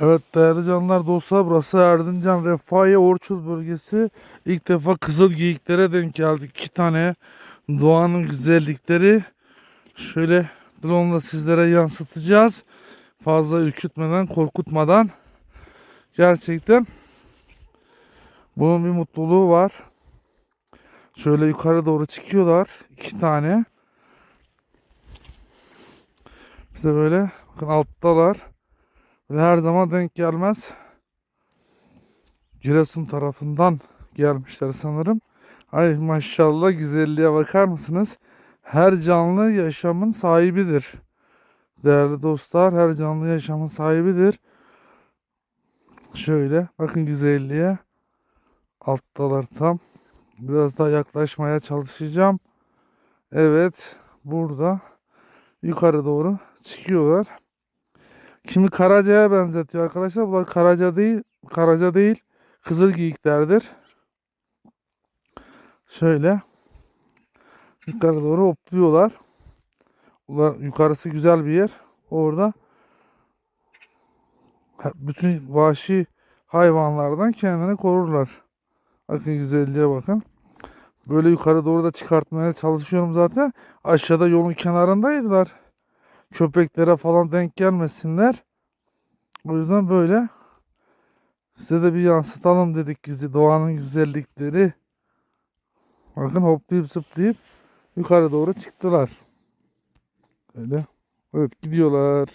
Evet değerli canlar dostlar burası Erdincan Refahiye Orçul bölgesi. İlk defa kızıl geyiklere denk geldik. İki tane doğanın güzellikleri. Şöyle drone sizlere yansıtacağız. Fazla ürkütmeden, korkutmadan. Gerçekten bunun bir mutluluğu var. Şöyle yukarı doğru çıkıyorlar. iki tane. Bize böyle bakın alttalar. Ve her zaman denk gelmez. Giresun tarafından gelmişler sanırım. Ay maşallah güzelliğe bakar mısınız? Her canlı yaşamın sahibidir. Değerli dostlar her canlı yaşamın sahibidir. Şöyle bakın güzelliğe. Alttalar tam. Biraz daha yaklaşmaya çalışacağım. Evet burada yukarı doğru çıkıyorlar. Kimi karacaya benzetiyor arkadaşlar. Bunlar karaca değil, karaca değil, kızıl geyiklerdir. Şöyle yukarı doğru hopluyorlar. Bunlar yukarısı güzel bir yer. Orada bütün vahşi hayvanlardan kendini korurlar. Bakın güzelliğe bakın. Böyle yukarı doğru da çıkartmaya çalışıyorum zaten. Aşağıda yolun kenarındaydılar köpeklere falan denk gelmesinler. O yüzden böyle size de bir yansıtalım dedik bizi doğanın güzellikleri. Bakın hoplayıp zıplayıp yukarı doğru çıktılar. Öyle. Evet gidiyorlar.